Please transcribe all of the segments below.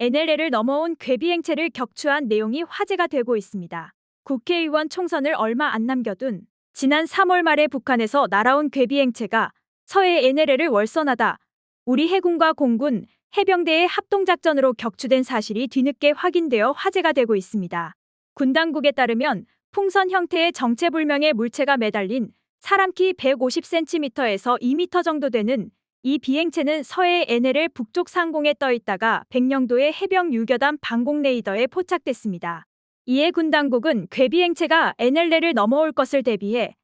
NLL을 넘어온 괴비 행체를 격추한 내용이 화제가 되고 있습니다. 국회의원 총선을 얼마 안 남겨둔 지난 3월 말에 북한에서 날아온 괴비 행체가 서해 NLL을 월선하다 우리 해군과 공군, 해병대의 합동작전으로 격추된 사실이 뒤늦게 확인되어 화제가 되고 있습니다. 군 당국에 따르면 풍선 형태의 정체불명의 물체가 매달린 사람 키 150cm에서 2m 정도 되는 이 비행체는 서해 NLL 북쪽 상공에 떠 있다가 백령도의 해병 유교단 방공 레이더에 포착됐습니다. 이에 군 당국은 괴비행체가 NLL을 넘어올 것을 대비해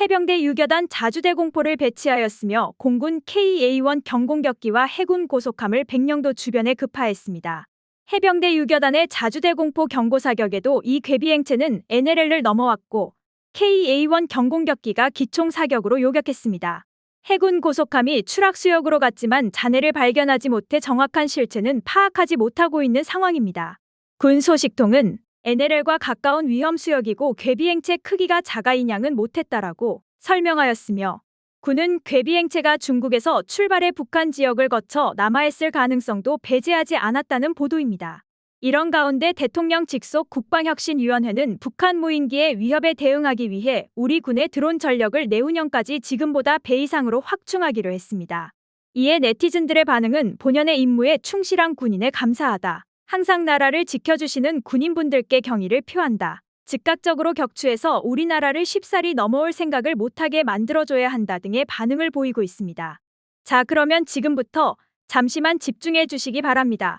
해병대 유교단 자주대 공포를 배치하였으며 공군 KA-1 경공격기와 해군 고속함을 백령도 주변에 급파했습니다. 해병대 유교단의 자주대 공포 경고 사격에도 이 괴비행체는 NLL을 넘어왔고 KA-1 경공격기가 기총 사격으로 요격했습니다. 해군 고속함이 추락 수역으로 갔지만 잔해를 발견하지 못해 정확한 실체는 파악하지 못하고 있는 상황입니다. 군 소식통은 NLL과 가까운 위험 수역이고 괴비행체 크기가 작아인 양은 못했다라고 설명하였으며 군은 괴비행체가 중국에서 출발해 북한 지역을 거쳐 남하했을 가능성도 배제하지 않았다는 보도입니다. 이런 가운데 대통령 직속 국방혁신위원회는 북한 무인기의 위협에 대응하기 위해 우리 군의 드론 전력을 내후년까지 지금보다 배 이상으로 확충하기로 했습니다. 이에 네티즌들의 반응은 본연의 임무에 충실한 군인에 감사하다. 항상 나라를 지켜주시는 군인분들께 경의를 표한다. 즉각적으로 격추해서 우리나라를 쉽사리 넘어올 생각을 못하게 만들어줘야 한다 등의 반응을 보이고 있습니다. 자, 그러면 지금부터 잠시만 집중해 주시기 바랍니다.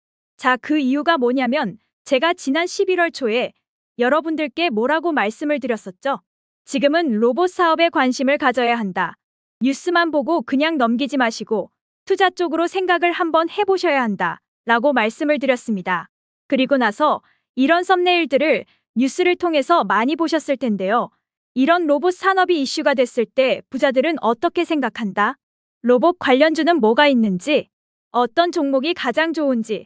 자, 그 이유가 뭐냐면 제가 지난 11월 초에 여러분들께 뭐라고 말씀을 드렸었죠? 지금은 로봇 사업에 관심을 가져야 한다. 뉴스만 보고 그냥 넘기지 마시고 투자 쪽으로 생각을 한번 해보셔야 한다. 라고 말씀을 드렸습니다. 그리고 나서 이런 썸네일들을 뉴스를 통해서 많이 보셨을 텐데요. 이런 로봇 산업이 이슈가 됐을 때 부자들은 어떻게 생각한다? 로봇 관련주는 뭐가 있는지, 어떤 종목이 가장 좋은지,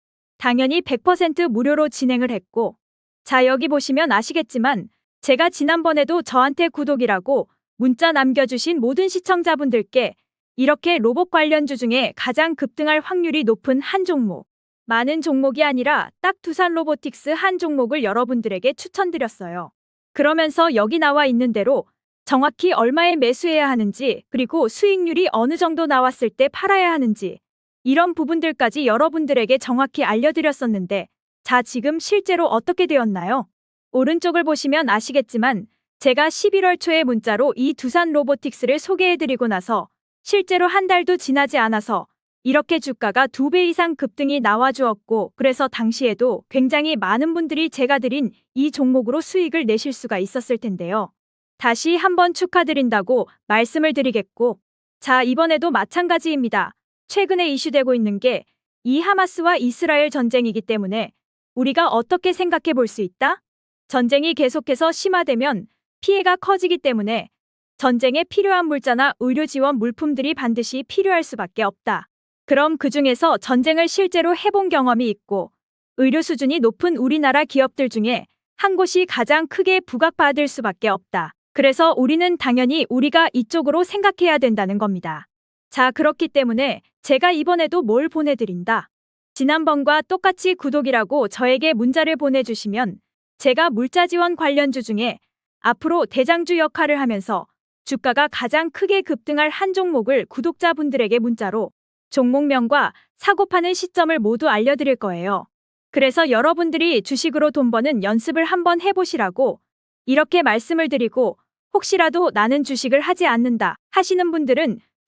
당연히 100% 무료로 진행을 했고, 자, 여기 보시면 아시겠지만, 제가 지난번에도 저한테 구독이라고 문자 남겨주신 모든 시청자분들께 이렇게 로봇 관련주 중에 가장 급등할 확률이 높은 한 종목, 많은 종목이 아니라 딱 두산 로보틱스 한 종목을 여러분들에게 추천드렸어요. 그러면서 여기 나와 있는 대로 정확히 얼마에 매수해야 하는지, 그리고 수익률이 어느 정도 나왔을 때 팔아야 하는지, 이런 부분들까지 여러분들에게 정확히 알려드렸었는데, 자, 지금 실제로 어떻게 되었나요? 오른쪽을 보시면 아시겠지만, 제가 11월 초에 문자로 이 두산 로보틱스를 소개해드리고 나서 실제로 한 달도 지나지 않아서 이렇게 주가가 두 배 이상 급등이 나와주었고, 그래서 당시에도 굉장히 많은 분들이 제가 드린 이 종목으로 수익을 내실 수가 있었을 텐데요. 다시 한번 축하드린다고 말씀을 드리겠고, 자, 이번에도 마찬가지입니다. 최근에 이슈되고 있는 게 이 하마스와 이스라엘 전쟁이기 때문에 우리가 어떻게 생각해 볼 수 있다? 전쟁이 계속해서 심화되면 피해가 커지기 때문에 전쟁에 필요한 물자나 의료 지원 물품들이 반드시 필요할 수밖에 없다. 그럼 그 중에서 전쟁을 실제로 해본 경험이 있고 의료 수준이 높은 우리나라 기업들 중에 한 곳이 가장 크게 부각받을 수밖에 없다. 그래서 우리는 당연히 우리가 이쪽으로 생각해야 된다는 겁니다. 자, 그렇기 때문에 제가 이번에도 뭘 보내드린다. 지난번과 똑같이 구독이라고 저에게 문자를 보내주시면 제가 물자 지원 관련주 중에 앞으로 대장주 역할을 하면서 주가가 가장 크게 급등할 한 종목을 구독자분들에게 문자로 종목명과 사고 파는 시점을 모두 알려드릴 거예요. 그래서 여러분들이 주식으로 돈 버는 연습을 한번 해보시라고 이렇게 말씀을 드리고 혹시라도 나는 주식을 하지 않는다 하시는 분들은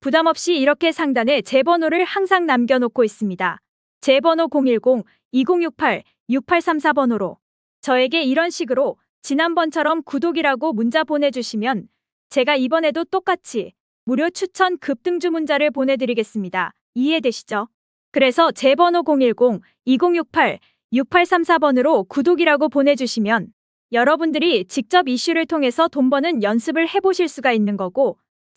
부담 없이 이렇게 상단에 제 번호를 항상 남겨놓고 있습니다. 제 번호 010-2068-6834번호로 저에게 이런 식으로 지난번처럼 구독이라고 문자 보내주시면 제가 이번에도 똑같이 무료 추천 급등주 문자를 보내드리겠습니다. 이해되시죠? 그래서 제 번호 010-2068-6834번으로 구독이라고 보내주시면 여러분들이 직접 이슈를 통해서 돈 버는 연습을 해보실 수가 있는 거고